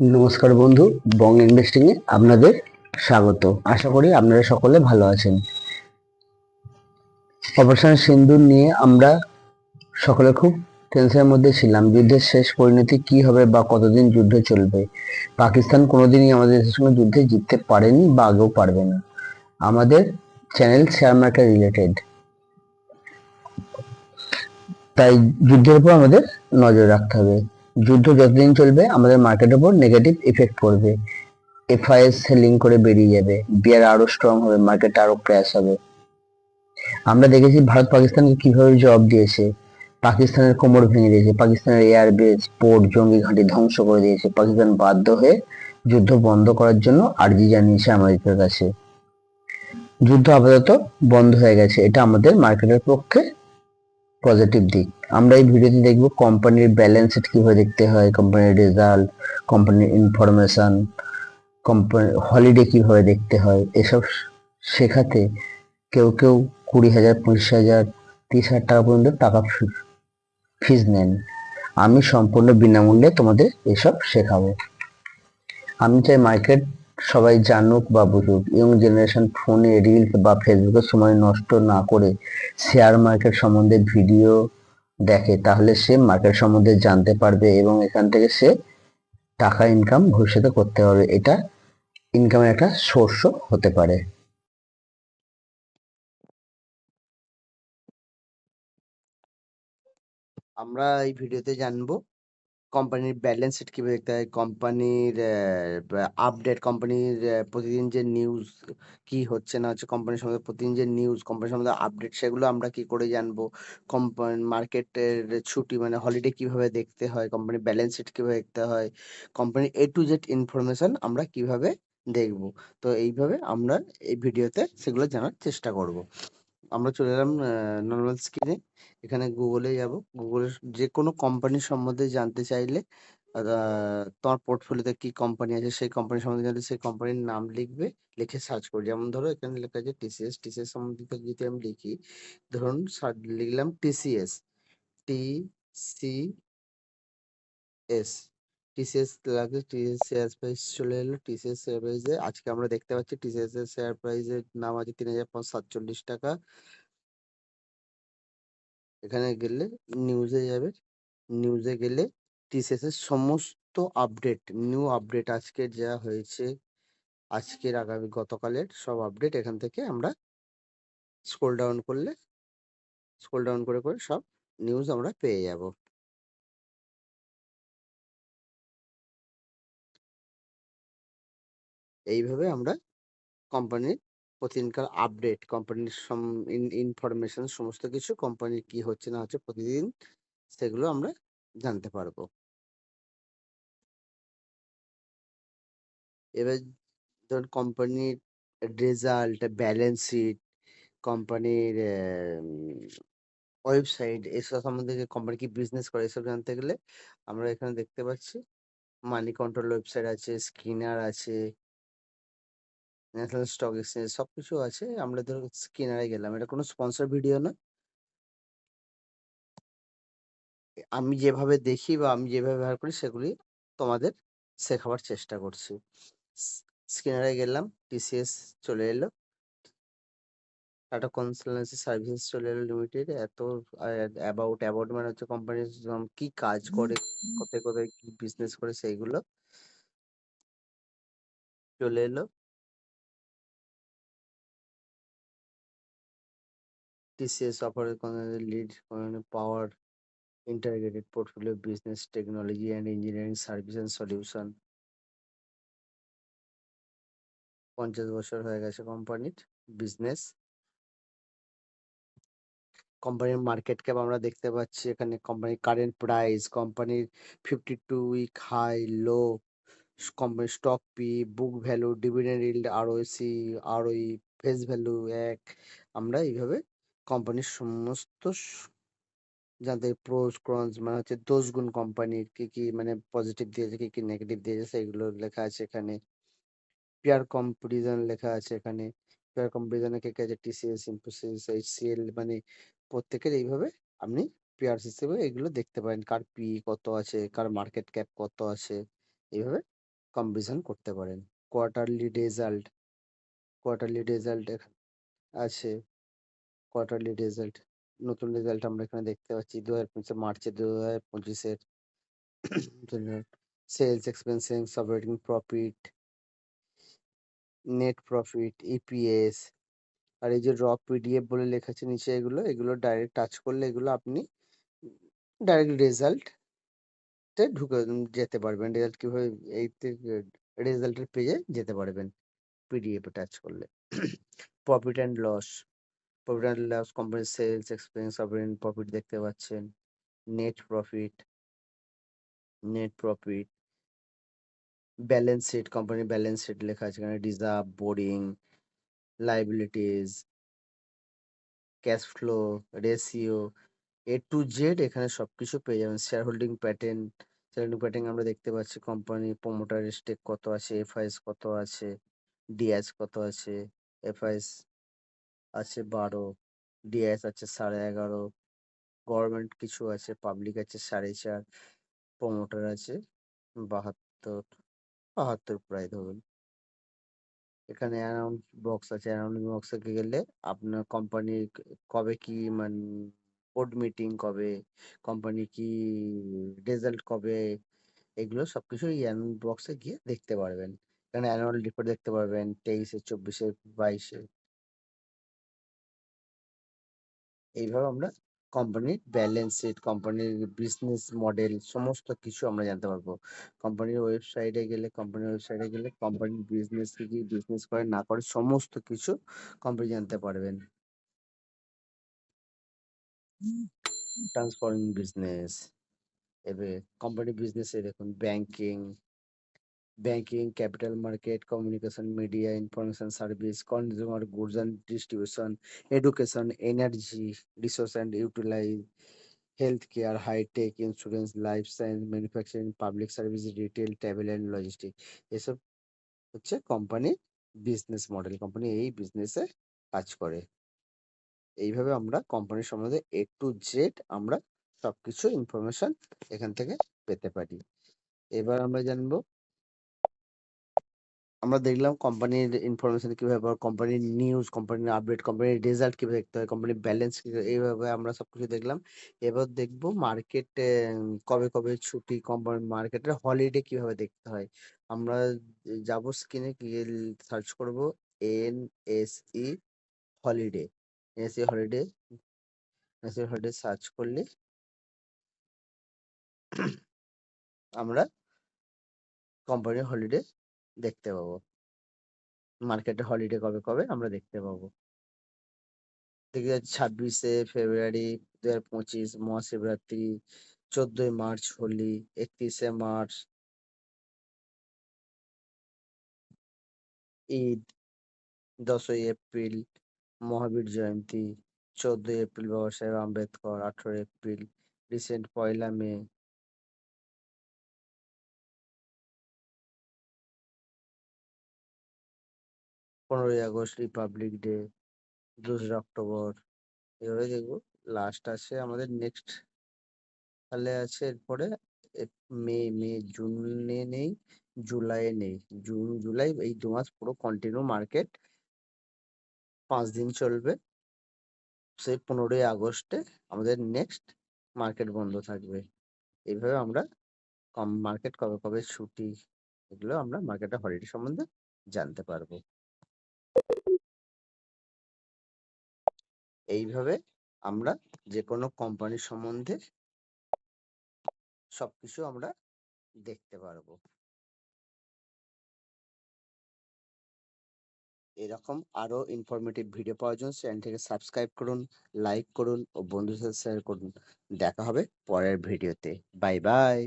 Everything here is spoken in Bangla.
নমস্কার বন্ধু, বং ইনভেস্টিং এ আপনাদের স্বাগত। আশা করি আপনারা সকলে ভালো আছেন। অপারেশন সিন্দুর নিয়ে আমরা সকলে খুব টেনশনের মধ্যে ছিলাম। যুদ্ধের শেষ পরিণতি কি হবে বা কতদিন যুদ্ধ চলবে? পাকিস্তান কোনোদিনই আমাদের দেশের সঙ্গে যুদ্ধে জিততে পারেনি বা আগেও পারবে না। আমাদের চ্যানেল শেয়ার মার্কেট রিলেটেড তাই যুদ্ধের উপর আমাদের নজর রাখতে হবে। যুদ্ধ যতদিন চলবে, আমাদের মার্কেটের উপর নেগেটিভ ইফেক্ট পড়বে। এফআইএস সেলিং করে বেরিয়ে যাবে। বিয়ার আরও স্ট্রং হবে মার্কেট আরও ক্র্যাশ হবে। আমরা দেখেছি ভারত পাকিস্তানকে কীভাবে জব দিয়েছে। পাকিস্তানের কোমর ভেঙে দিয়েছে, পাকিস্তানের এয়ার বেস পোর্ট জঙ্গি ঘাঁটি ধ্বংস করে দিয়েছে। পাকিস্তান বাধ্য হয়ে যুদ্ধ বন্ধ করার জন্য আর্জি জানিয়েছে আমেরিকার কাছে। যুদ্ধ আপাতত বন্ধ হয়ে গেছে। এটা আমাদের মার্কেটের পক্ষে পজিটিভ দিক। আমরা এই ভিডিওতে দেখব কোম্পানির ব্যালেন্স শিট কীভাবে দেখতে হয় কোম্পানির রেজাল্ট কোম্পানির ইনফরমেশন কোম্পানি হলিডে কীভাবে দেখতে হয়, এসব শেখাতে কেউ কেউ কুড়ি হাজার, পঁচিশ হাজার, তিরিশ হাজার টাকা পর্যন্ত টাকা ফিজ নেন। আমি সম্পূর্ণ বিনামূল্যে তোমাদের এসব শেখাবো। আমি চাই মার্কেট সবাই জানুক বা বুঝুক ইয়ং জেনারেশন ফোনে রিলস বা ফেসবুকে সময় নষ্ট না করে শেয়ার মার্কেট সম্বন্ধে ভিডিও দেখে, তাহলে সে মার্কেট সম্বন্ধে জানতে পারবে এবং এখান থেকে সে টাকা ইনকাম ভবিষ্যতে করতে পারবে। এটা ইনকামের একটা সোর্সও হতে পারে। আমরা এই ভিডিওতে জানব কোম্পানির ব্যালেন্স শিট কীভাবে দেখতে হয়? কোম্পানির আপডেট কোম্পানির প্রতিদিন যে নিউজ কি হচ্ছে না হচ্ছে কোম্পানির সম্বন্ধে প্রতিদিন যে নিউজ কোম্পানির সম্বন্ধে আপডেট সেগুলো আমরা কি করে জানব? কোম্পানি মার্কেটের ছুটি মানে হলিডে কীভাবে দেখতে হয়? কোম্পানির ব্যালেন্স শিট কীভাবে দেখতে হয়? কোম্পানির এ টু জেড ইনফরমেশন আমরা কীভাবে দেখব? তো এইভাবে আমরা এই ভিডিওতে সেগুলো জানার চেষ্টা করব। আমরা চলে এলাম নর্মাল স্ক্রিনে এখানে গুগলে যাব। গুগলে যে কোনো কোম্পানির সম্বন্ধে জানতে চাইলে তোমার পোর্টফোলিওতে কি কোম্পানি আছে, সেই কোম্পানি সম্বন্ধে জানতে সেই কোম্পানির নাম লিখবে, লিখে সার্চ করবে। যেমন ধরো, এখানে লেখা আছে টিসিএস টিসিএস সম্বন্ধে যদি আমি লিখি, ধরুন লিখলাম TCS T C S TCS লাগে টিসিএস শেয়ার প্রাইস চলে এলো টিসিএস শেয়ার প্রাইসে আজকে আমরা দেখতে পাচ্ছি টিসিএস এর শেয়ার প্রাইসের নাম আছে তিন হাজার পাঁচশো সাতচল্লিশ টাকা। এখানে গেলে নিউজে যাবে নিউজে গেলে টিসিএস এর সমস্ত আপডেট নিউ আপডেট আজকে যা হয়েছে, আজকের আগামী গতকালের সব আপডেট এখান থেকে আমরা স্ক্রোল ডাউন করলে স্ক্রোল ডাউন করে করে সব নিউজ আমরা পেয়ে যাব। এইভাবে আমরা কোম্পানির প্রতিদিনকার আপডেট কোম্পানির ইনফরমেশন সমস্ত কিছু কোম্পানির কি হচ্ছে না হচ্ছে প্রতিদিন, সেগুলো আমরা জানতে পারব। এবার ধরুন কোম্পানির রেজাল্ট ব্যালেন্স শিট কোম্পানির ওয়েবসাইট এসব সম্বন্ধে কোম্পানি কি বিজনেস করে, এসব জানতে গেলে আমরা এখানে দেখতে পাচ্ছি। মানি কন্ট্রোল ওয়েবসাইট আছে স্কিনার আছে ন্যাশনাল স্টক এক্সচেঞ্জ সবকিছু আছে। আমরা ধরো স্কিনারে গেলাম। এটা কোনো স্পন্সর ভিডিও না। আমি যেভাবে দেখি বা আমি যেভাবে ব্যবহার করি সেগুলি তোমাদের শেখাবার চেষ্টা করছি। স্ক্রিনারে গেলাম টিসিএস চলে এলো। টাটা কনসালটেন্সি সার্ভিসেস চলে এলো লিমিটেড এত অ্যাবাউট অ্যাবাউট মানে হচ্ছে কোম্পানির কি কাজ করে কোথায় কোথায় কি বিজনেস করে সেইগুলো চলে এলো। টিসিএস অফারের lead power integrated portfolio business technology and engineering service and solution পঞ্চাশ বছর হয়ে গেছে কোম্পানির বিজনেস কোম্পানির মার্কেট ক্যাপ আমরা দেখতে পাচ্ছি এখানে কোম্পানির কারেন্ট প্রাইস কোম্পানির fifty two week high low কোম্পানির stock P book value dividend yield ROC ROE face value এক। আমরা এইভাবে কোম্পানির সমস্ত যাদের প্রোস ক্রনস মানে হচ্ছে দোষ গুণ কোম্পানির কি কি মানে পজিটিভ দিয়েছে, কি কি নেগেটিভ দিয়েছে সেগুলো লেখা আছে এখানে। পেয়ার কম্পারিজন লেখা আছে এখানে। পেয়ার কম্পারিজনে কে কে আছে? টিসিএস ইনফোসিস এইচসিএল মানে প্রত্যেকের এইভাবে আপনি পেয়ার্স হিসেবে এগুলো দেখতে পারেন। কার পি কত আছে, কার মার্কেট ক্যাপ কত আছে, এইভাবে কম্পিটিশন করতে পারেন। কোয়ার্টারলি রেজাল্ট কোয়ার্টারলি রেজাল্ট আছে। কোয়ার্টারলি রেজাল্ট নতুন রেজাল্ট আমরা এখানে দেখতে পাচ্ছি দু হাজার পঁচিশে মার্চে দু হাজার পঁচিশের sales expensing operating profit net profit EPS আর এই যে র পিডিএফ বলে লেখা আছে নিচে এগুলো এগুলো ডাইরেক্ট টাচ করলে এগুলো আপনি ডাইরেক্ট রেজাল্ট ঢুকে যেতে পারবেন। রেজাল্ট কীভাবে এই রেজাল্টের পেজে যেতে পারবেন পিডিএফ টাচ করলে। Profit and loss profit and loss কোম্পানির সেলস এক্সপেন্স অপারেটিং প্রফিট দেখতে পাচ্ছেন। Net profit net profit balance sheet কোম্পানির ব্যালেন্স শিট লেখা আছে এখানে reserve borrowing liabilities cash flow ratio A to Z এখানে সবকিছু পেয়ে যাবেন। Shareholding pattern shareholding pattern আমরা দেখতে পাচ্ছি কোম্পানি প্রোমোটার স্টেক কত আছে এফআইএস কত আছে ডিএস কত আছে এফআইএস আছে বারো ডিএস আছে সাড়ে এগারো, গভর্নমেন্ট কিছু আছে, পাবলিক আছে সাড়ে চার, প্রোমোটার আছে বাহাত্তর বাহাত্তর প্রায় ধরুন। এখানে অ্যানাউন্স বক্স আছে অ্যানাউন্স বক্সে গেলে আপনার কোম্পানি কবে কি মানে বোর্ড মিটিং কবে কোম্পানি কি রেজাল্ট কবে, এগুলো সবকিছু এই অ্যানাউন্স বক্সে গিয়ে দেখতে পারবেন। এখানে অ্যানুয়াল রিপোর্ট দেখতে পারবেন, তেইশে, চব্বিশে, বাইশে। এইভাবে আমরা কোম্পানির ব্যালেন্স শিট কোম্পানির বিজনেস মডেল সমস্ত কিছু আমরা জানতে পারব। কোম্পানির ওয়েবসাইটে গেলে কোম্পানির ওয়েবসাইটে গেলে কোম্পানির বিজনেস কি বিজনেস করে না করে সমস্ত কিছু কোম্পানি জানতে পারবেন। ট্রান্সফর্মিং বিজনেস এবার কোম্পানি বিজনেসে দেখুন banking banking capital market communication media information service consumer goods and distribution education energy resource and utilise health care high tech insurance life science manufacturing public service retail travel and logistic এসব হচ্ছে কোম্পানির বিজনেস মডেল কোম্পানি এই বিজনেসে কাজ করে। এইভাবে আমরা কোম্পানির সম্বন্ধে এ টু জেড আমরা সবকিছু ইনফরমেশন এখান থেকে পেতে পারি। এবার আমরা জানব আমরা দেখলাম কোম্পানির ইনফরমেশন কীভাবে কোম্পানির নিউজ কোম্পানির আপডেট কোম্পানির রেজাল্ট কীভাবে দেখতে হয় কোম্পানির ব্যালেন্স এইভাবে আমরা সবকিছু দেখলাম। এবার দেখব মার্কেটে কবে কবে ছুটি কোম্পানি মার্কেটের হলিডে কীভাবে দেখতে হয়। আমরা যাব স্ক্রিনে গিয়ে সার্চ করব N S E holiday S holiday S holiday search করলে আমরা কোম্পানির হলিডে দেখতে পাবো। মার্কেটে হলিডে কবে কবে আমরা দেখতে পাবো। দেখে ছাব্বিশে ফেব্রুয়ারি দু হাজার পঁচিশ, মহাশিবরাত্রি, চোদ্দই মার্চ হোলি, একত্রিশে মার্চ ঈদ, দশই এপ্রিল মহাবীর জয়ন্তী, চোদ্দই এপ্রিল বাবা সাহেব আম্বেদকর আঠেরো এপ্রিল, রিসেন্ট পয়লা মে পনেরোই আগস্ট রিপাবলিক ডে দোসরা অক্টোবর এভাবে দেখব লাস্ট আছে আমাদের নেক্সট তাহলে আছে এরপরে মে মে, জুনে নেই জুলাইয়ে নেই, জুন, জুলাই এই দু মাস পুরো কন্টিনিউ মার্কেট পাঁচ দিন চলবে। সেই পনেরোই আগস্টে আমাদের নেক্সট মার্কেট বন্ধ থাকবে। এইভাবে আমরা কম মার্কেট কবে কবে ছুটি, এগুলো আমরা মার্কেটের হলিডে সম্বন্ধে জানতে পারব। এইভাবে আমরা যে কোনো কোম্পানির সম্বন্ধে সবকিছু আমরা দেখতে পারব। এরকম আরও ইনফরমেটিভ ভিডিও পাওয়ার জন্য চ্যানেলটিকে সাবস্ক্রাইব করুন লাইক করুন ও বন্ধুদের সাথে শেয়ার করুন। দেখা হবে পরের ভিডিওতে বাই বাই